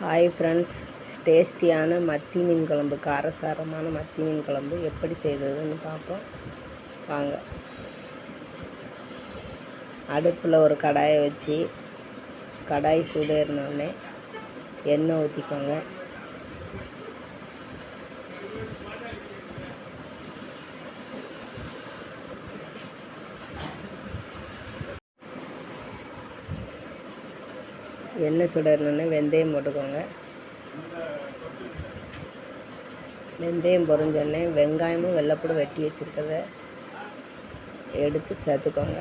Hi friends டேஸ்டியான மத்தி மீன் குழம்பு காரசாரமான மத்தி மீன் குழம்பு எப்படி செய்ததுன்னு பார்ப்போம். வாங்க. அடுப்பில் ஒரு கடாயை வச்சு கடாய் சூடேறினோடனே எண்ணெய் ஊற்றிக்கோங்க எண்ணெய் சுடணுன்னு வெந்தயம் போட்டுக்கோங்க. வெந்தயம் பொறிஞ்சோடனே வெங்காயமும் வெள்ளைப்பூடும் வெட்டி வச்சுருக்கத எடுத்து சேர்த்துக்கோங்க.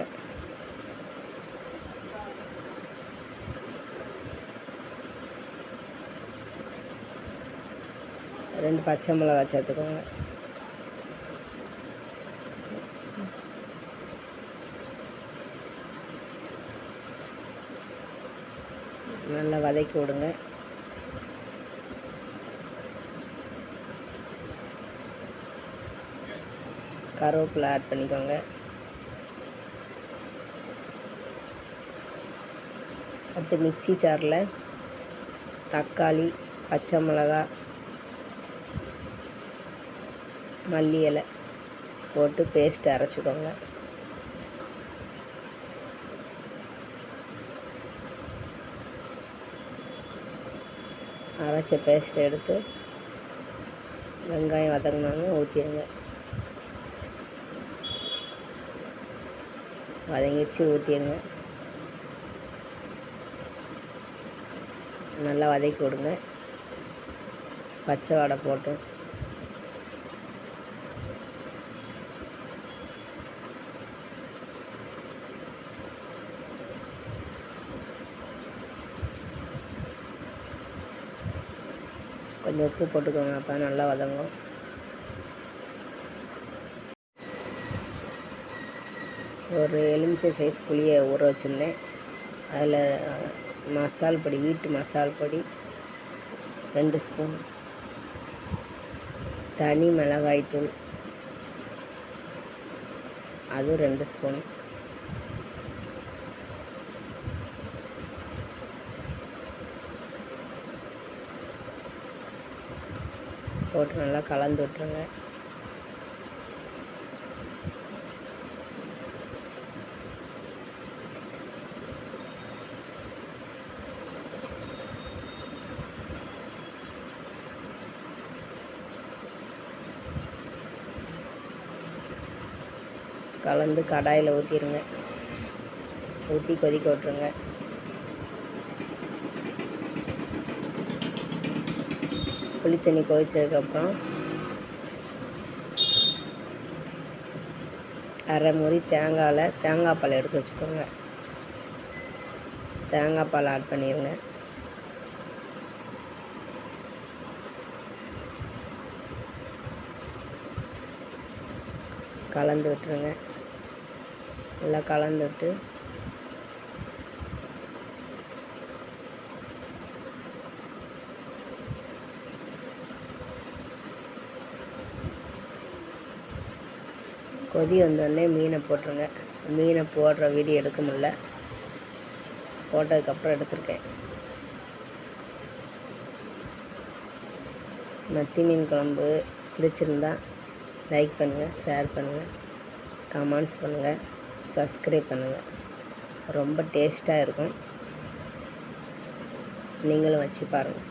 ரெண்டு பச்சை மிளகா சேர்த்துக்கோங்க. நல்லா வதக்கி விடுங்க. கருவேப்பிலை ஆட் பண்ணிக்கோங்க. அடுத்து மிக்சி சாரில் தக்காளி பச்சை மிளகா மல்லி இலை போட்டு பேஸ்ட் அரைச்சிக்கோங்க. அரைச்ச பேஸ்ட் எடுத்து வெங்காயம் வதங்கினாலும் ஊற்றிடுங்க வதங்கிடுச்சு ஊற்றிடுங்க நல்லா வதக்கி விடுங்க. பச்சை வடை போட்டோம் கொஞ்சம் உப்பு போட்டுக்கோங்க அப்போ நல்லா வதங்கும். ஒரு எலுமிச்சை சைஸ் புளியை ஊற வச்சுருந்தேன். அதில் மசால் பொடி வீட்டு மசால் பொடி ரெண்டு ஸ்பூன். தனி மிளகாய்த்தூள். அது ரெண்டு ஸ்பூன். போட்டு நல்லா கலந்து விட்ருங்க கலந்து கடாயில் ஊற்றிடுங்க ஊற்றி கொதிக்க விட்ருங்க புளி தண்ணி கொதிச்சதுக்கப்புறம் அரை முறி தேங்காயில் தேங்காய் பால் எடுத்து வச்சுக்கோங்க. தேங்காய் பால் ஆட் பண்ணிடுங்க கலந்து விட்டுருங்க. நல்லா கலந்து விட்டு கொதி வந்தோடனே மீனை போட்டுருங்க. மீனை போடுற வீடியோ எடுக்க முடில போட்டதுக்கப்புறம் எடுத்திருக்கேன். மத்தி மீன் குழம்பு பிடிச்சிருந்தா லைக் பண்ணுங்கள் ஷேர் பண்ணுங்கள் கமெண்ட்ஸ் பண்ணுங்கள் சப்ஸ்கிரைப் பண்ணுங்கள் ரொம்ப டேஸ்ட்டாக இருக்கும். நீங்களும் வச்சு பாருங்கள்